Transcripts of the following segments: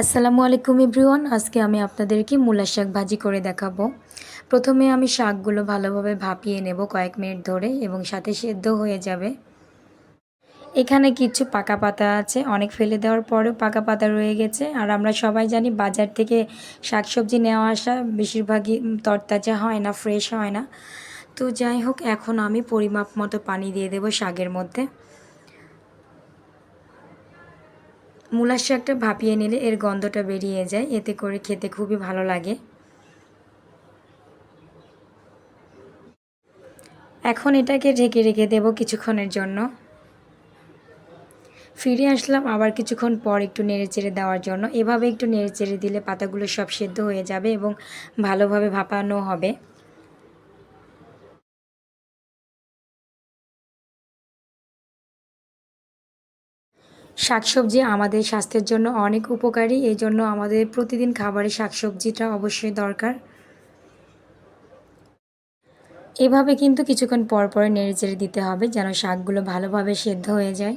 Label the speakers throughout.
Speaker 1: আসসালামু আলাইকুম এভরিওয়ান। আজকে আমি আপনাদেরকে মূলা শাক ভাজি করে দেখাবো। প্রথমে আমি শাকগুলো ভালোভাবে ভাপিয়ে নেব কয়েক মিনিট ধরে এবং সাথে সেদ্ধ হয়ে যাবে। এখানে কিছু পাকা পাতা আছে, অনেক ফেলে দেওয়ার পরেও পাকা পাতা রয়ে গেছে। আর আমরা সবাই জানি বাজার থেকে শাকসবজি নেওয়া আসা বেশিরভাগই তরতাজা হয় না, ফ্রেশ হয় না। তো যাই হোক, এখন আমি পরিমাপ মতো পানি দিয়ে দেবো শাকের মধ্যে। মূলার শাকটা ভাপিয়ে নিলে এর গন্ধটা বেরিয়ে যায়, এতে করে খেতে খুবই ভালো লাগে। এখন এটাকে ঢেকে রেখে দেব কিছুক্ষণের জন্য। ফিরে আসলাম আবার কিছুক্ষণ পর একটু নেড়ে চেড়ে দেওয়ার জন্য। এভাবে একটু নেড়ে চেড়ে দিলে পাতাগুলো সব সেদ্ধ হয়ে যাবে এবং ভালোভাবে ভাপানো হবে। শাকসবজি আমাদের স্বাস্থ্যের জন্য অনেক উপকারী এই জন্য আমাদের প্রতিদিন খাবারে শাকসবজিটা অবশ্যই দরকার। এভাবে কিন্তু কিছুক্ষণ পর পর নেড়ে চেড়ে দিতে হবে যেন শাকগুলো ভালোভাবে সেদ্ধ হয়ে যায়।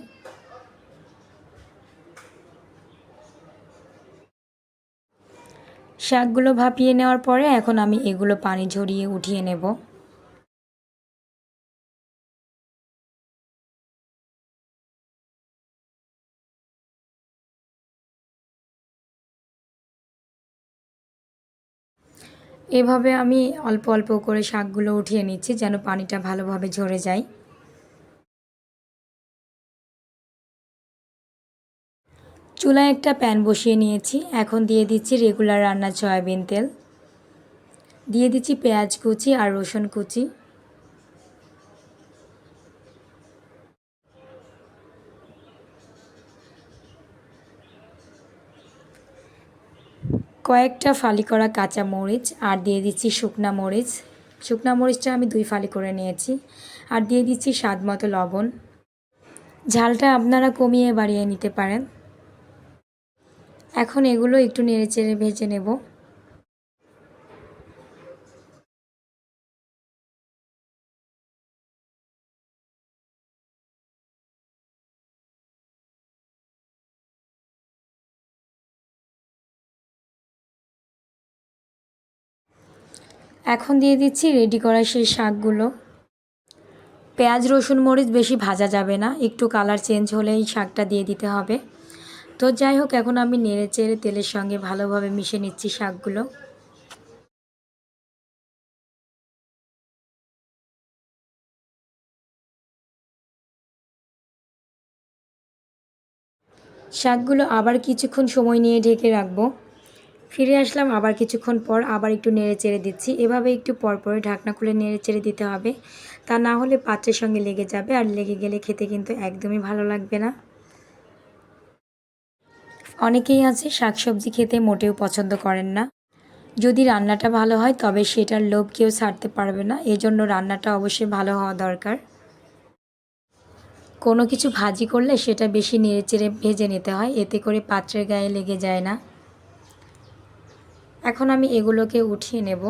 Speaker 1: শাকগুলো ভাপিয়ে নেওয়ার পরে এখন আমি এগুলো পানি ঝরিয়ে উঠিয়ে নেব। এভাবে আমি অল্প অল্প করে শাকগুলো উঠিয়ে নিচ্ছি যেন পানিটা ভালোভাবে ঝরে যায়। চুলায় একটা প্যান বসিয়ে নিয়েছি। এখন দিয়ে দিচ্ছি রেগুলার রান্নার সয়াবিন তেল। দিয়ে দিচ্ছি পেঁয়াজ কুচি আর রসুন কুচি। কয়েকটা ফালি করা কাঁচা মরিচ আর দিয়ে দিচ্ছি শুকনা মরিচ। শুকনা মরিচটা আমি দুই ফালি করে নিয়েছি আর দিয়ে দিচ্ছি স্বাদ মতো লবণ। ঝালটা আপনারা কমিয়ে বাড়িয়ে নিতে পারেন। এখন এগুলো একটু নেড়ে চেড়ে ভেজে নেব। এখন দিয়ে দিচ্ছি রেডি করা সেই শাকগুলো। পেঁয়াজ, রসুন, মরিচ বেশি ভাজা যাবে না, একটু কালার চেঞ্জ হলেই শাকটা দিয়ে দিতে হবে। তো যাই হোক, এখন আমি নেড়ে চেড়ে তেলের সঙ্গে ভালোভাবে মিশে নিচ্ছি শাকগুলো। শাকগুলো আবার কিছুক্ষণ সময় নিয়ে ঢেকে রাখব। ফিরে আসলাম, আবার কিছুক্ষণ পর আবার একটু নেড়ে চেড়ে দিচ্ছি। এভাবে একটু পর পরে ঢাকনা খুলে নেড়ে চেড়ে দিতে হবে। তা না হলে পাত্রের সঙ্গে লেগে যাবে আর লেগে গেলে খেতে কিন্তু একদমই ভালো লাগবে না। অনেকেই আছে শাকসবজি খেতে মোটেও পছন্দ করেন না। যদি রান্নাটা ভালো হয়, তবে সেটার লোভ কেউ ছাড়তে পারবে না। এজন্য রান্নাটা অবশ্যই ভালো হওয়া দরকার। কোনো কিছু ভাজি করলে সেটা বেশি নেড়ে চেড়ে ভেজে নিতে হয়। এতে করে পাত্রের গায়ে লেগে যায় না। এখন আমি এগুলোকে উঠিয়ে নেব।